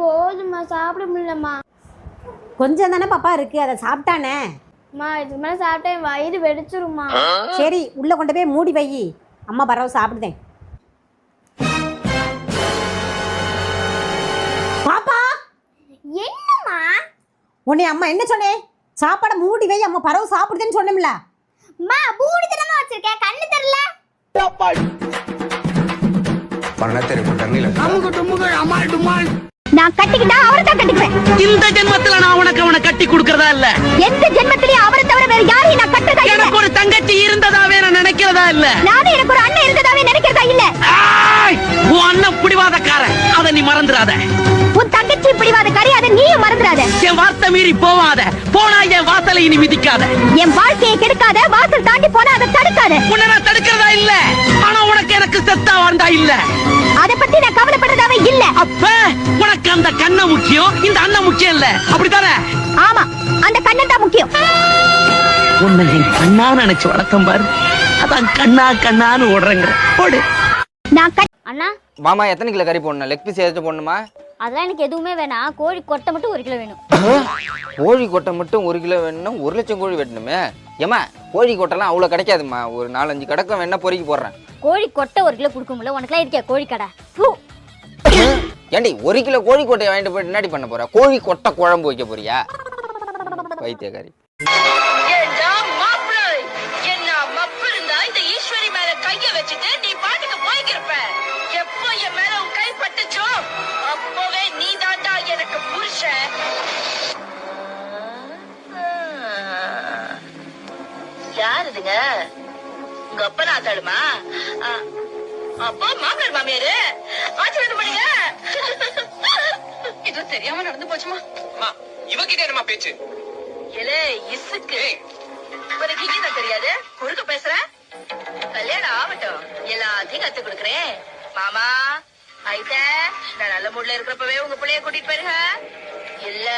போதும்மா சாப்பிட முடியலம்மா. கொஞ்சம் தானே பாப்பா இருக்கு அதை சாப்பிட்டானே? அம்மா இதுக்கு மேலே சாப்பிட்டா என் வயிறு வெடிச்சிரும்மா. சரி உள்ள கொண்டு போய் மூடி வை. அம்மா பரவ சாப்பிடுதேன் பாப்பா! என்னம்மா? உன்னை அம்மா என்ன சொன்னேன் சாப்பாடை மூடி வை அம்மா பரவ சாப்பிடுதேன்னு சொன்னோம்ல. அம்மா பூடி தரமா வச்சிருக்கேன் கண்ணு தெரியல. பணத்தை தண்ணியில் நான் கட்டிக்கிட்டா அவரை தான் கட்டிக்குவேன் இந்த ஜென்மத்துல நான் உனக்கு அவனை கட்டி கொடுக்கறதா இல்ல. எந்த ஜென்மத்திலயும் அவரை தவிர வேற யாரையும் நான் இல்ல. எனக்கு ஒரு தங்கச்சி இருந்ததாவே நான் நினைக்கிறதா இல்ல. நானும் எனக்கு ஒரு அண்ணன் இருந்ததாவே நினைக்கிறதா இல்ல! உன் அண்ணன் பிடிவாதக்காரன். அத நீ மறந்துடாத. உன் தங்கச்சி பிடிவாத கறி அதை நீயும் மறந்துடாத. என் வார்த்தை மீறி போவாத. போனா என் வாசலை இனி மிதிக்காத. என் வாழ்க்கையை கெடுக்காத வாசல் தாண்டி போனா அதை தடுக்காத. உன்னை நான் தடுக்கிறதா இல்ல. ஆனா உனக்கு எனக்கு செத்தா வாழ்ந்தா இல்ல. அத பத்தி நான் இல்ல. அப்ப உனக்கு அந்த கண்ண முக்கியம். இந்த அண்ணன் முக்கியம் இல்ல. அப்படித்தானே? ஆமா அந்த கண்ணன் தான் முக்கியம். உன்னை என் கண்ணா நினைச்சு வளர்த்தம் பாரு. அதான் கண்ணா கண்ணான்னு ஓடுறேங்க ஓடு. நான் அண்ணா. மாமா எத்தனை கிலோ கறி போடணும்? லெக் பீஸ் ஏதாச்சும் போடணுமா? அதெல்லாம் எனக்கு எதுவுமே வேணாம். கோழி கொட்டை மட்டும் ஒரு கிலோ வேணும். கோழி கொட்டை மட்டும் ஒரு கிலோ வேணும்னா ஒரு லட்சம் கோழி வெட்டணுமே? ஏமா கோழி கொட்டைலாம் அவ்வளோ கிடைக்காதும்மா. ஒரு நாலஞ்சு கிடக்கும் வேணா பொறுக்கி போடுறேன். கோழி கொட்டை ஒரு கிலோ கொடுக்க முடியல உனக்குலாம் இருக்கியா கோழி கடை. ஏண்டி ஒரு கிலோ கோழிக்கொட்டையை வாங்கிட்டு போயிட்டு என்னடி பண்ண போற? கோழி கொட்டை குழம்பு வைக்க போறியா? வைத்தியக்காரி யாருதுங்க என்ன இருந்தா இந்த ஈஸ்வரி மேல வச்சுட்டு நீ பாட்டுக்கு போய்க்கிருப்ப. எப்போ என் மேல உன் கை பட்டுச்சோ நீ தாண்டா எனக்கு உங்க அப்பனா நான் அப்பா மாமனார் மாமியாரு. ஆச்சரியம் பண்ணுங்க இது தெரியாம நடந்து போச்சுமா? இவகிட்ட என்னமா பேச்சு? ஏலே இசுக்கு. உனக்கு ஹிந்தி தெரியாது? குறுக்க பேசுற? கல்யாணம் ஆகட்டும். எல்லாத்தையும் கத்து கொடுக்குறேன். மாமா ஐட்ட நான் நல்ல மூட்ல இருக்கிறப்பவே உங்க பிள்ளைய கூட்டிட்டு போயிருங்க. இல்ல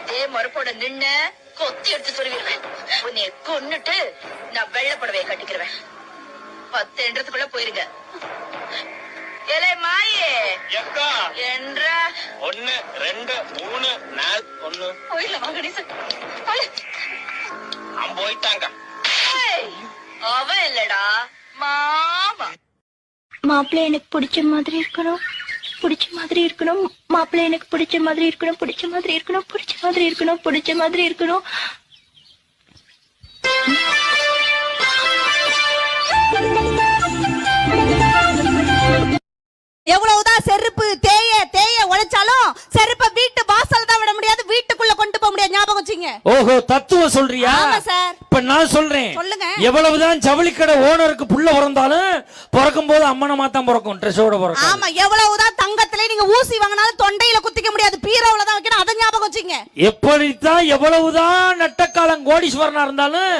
இதே மறுப்போட நின்னு கொத்தி எடுத்து சொல்லிடுவேன் உன்னைய கொன்னுட்டு நான் வெள்ளை புடவைய கட்டிக்கிறேன் பத்து என்றதுக்குள்ள போயிருங்க. ஏலே மாயே. எக்கா. என்ற. ஒன்னு ரெண்டு மூணு நாலு ஒன்னு. போயிடல வாங்க. கணேசன் அவன் போயிட்டாங்க. ஏய், அவன் இல்லடா மாமா. மாப்பிள்ளை எனக்கு பிடிச்ச மாதிரி இருக்கணும். பிடிச்ச மாதிரி இருக்கணும். மாப்பிள்ளை எனக்கு பிடிச்ச மாதிரி இருக்கணும். பிடிச்ச மாதிரி இருக்கணும். பிடிச்ச மாதிரி இருக்கணும். பிடிச்ச மாதிரி இருக்கணும். எவ்வளவுதான் செருப்பு தேய தேய உழைச்சாலும் செருப்பை வீட்டு வாசல்ல தான் விட முடியாது வீட்டுக்குள்ள கொண்டு போக முடியாது. ஞாபகம் வச்சுங்க. ஓஹோ தத்துவம் சொல்றியா? ஆமா சார். இப்ப நான் சொல்றேன். சொல்லுங்க. எவ்வளவுதான் ஜவுளி கடை ஓனருக்கு புள்ள பிறந்தாலும் பிறக்கும் போது அம்மனமா தான் பிறக்கும் ட்ரெஸ்ஸோட பிறக்கும். ஆமா எவ்வளவுதான் தங்கத்திலே நீங்க ஊசி வாங்கினாலும் தொண்டையில குத்திக்க முடியாது பீரோவுல தான் வைக்கணும் அதை ஞாபகம் வச்சுங்க. எப்படித்தான் எவ்வளவுதான் நட்டக்காலம் கோடீஸ்வரனா இருந்தாலும்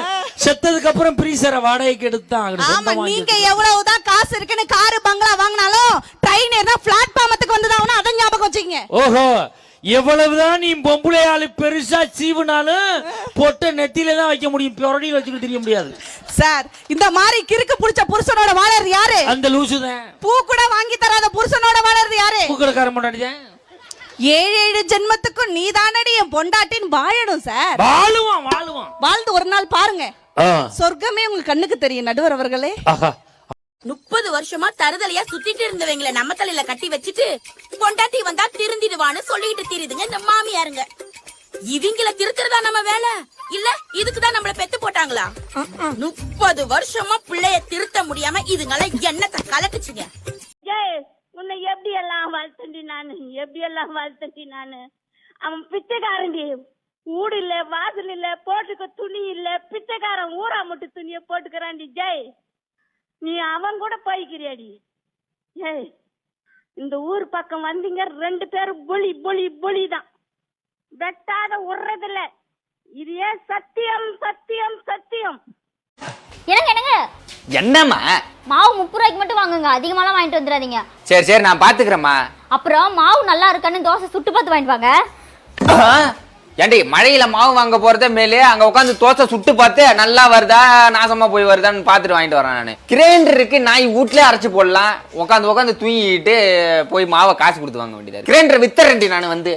செத்ததுக்கு அப்புறம் பிரீசரை வாடகைக்கு எடுத்தான் அங்கிட்டு ஆமா நீங்க எவ்வளவுதான் காசு இருக்குன்னு காரு பங்களா வாங்கினாலும் ஓஹோ எவ்வளவுதான் நீ பொம்பளை ஆளு பெருசா சீவுனாலும் பொட்டை நெத்தியில தான் வைக்க முடியும். புரடியில் வச்சுக்கிட்டு தெரிய முடியாது. சார் இந்த மாதிரி கிறுக்கு புடிச்ச புருஷனோட வாழறது யாரு? அந்த லூசு தான் பூ கூட வாங்கி தராத புருஷனோட வாழறது யாரு? பூக்கடைக்காரன் முன்னாடிதான் ஏழு ஏழு ஜென்மத்துக்கும் நீ தானடி என் பொண்டாட்டின்னு வாழணும் சார். வாழுவான் வாழுவான். வாழ்ந்து ஒரு நாள் பாருங்க. சொர்க்கமே உங்க கண்ணுக்கு தெரியும் நடுவர் அவர்களே. முப்பது வருஷமா தருதலையா சுத்திட்டு இருந்தவங்கள நம்ம தலையில கட்டி வச்சுட்டு பொண்டாட்டி வந்தா திருந்திடுவான்னு சொல்லிட்டு திரியுதுங்க இந்த மாமியாருங்க. இவங்கள திருத்துறதா நம்ம வேலை? இல்ல இதுக்குதான் நம்மள பெத்து போட்டாங்களா? முப்பது வருஷமா பிள்ளைய திருத்த முடியாம இதுங்கள எண்ணத்தை கலட்டுச்சுங்க? ஏய் உன்னை எப்படி எல்லாம் வளர்த்தண்டி நானு? எப்படி எல்லாம் வளர்த்தண்டி நானு? அவன் பிச்சைக்காரன்டி ஊடு இல்ல வாசல் இல்ல போட்டுக்க துணி இல்ல பிச்சைக்காரன் ஊரா மட்டும் துணிய போட்டுக்கிறான்டி ஜெய். நீ அவன் கூட போய்க்கிறியாடி? ஏய் இந்த ஊர் பக்கம் வந்தீங்க ரெண்டு பேரும் புலி புலி புலி தான் வெட்டாத விடுறதில்ல இது ஏன் சத்தியம் சத்தியம் சத்தியம்? என்னங்க என்னங்க? என்னம்மா? மாவு முப்பது ரூபாய்க்கு மட்டும் வாங்குங்க. அதிகமாலாம் வாங்கிட்டு வந்துடாதீங்க. சரி சரி நான் பாத்துக்கிறேம்மா. அப்புறம் மாவு நல்லா இருக்கான்னு தோசை சுட்டு பார்த்து வாங்கிட்டு வாங்க. ஏண்டி மழையில மாவு வாங்க போறதே மேலே அங்க உட்காந்து தோசை சுட்டு பார்த்து நல்லா வருதா நாசமா போய் வருதான்னு பார்த்துட்டு வாங்கிட்டு வரேன் நான். கிரைண்டர் இருக்கு நாய் வீட்லயே அரைச்சு போடலாம். உட்காந்து உட்காந்து தூங்கிட்டு போய் மாவை காசு கொடுத்து வாங்க வேண்டியதா கிரைண்டர் வித்தரண்டி நான் வந்து.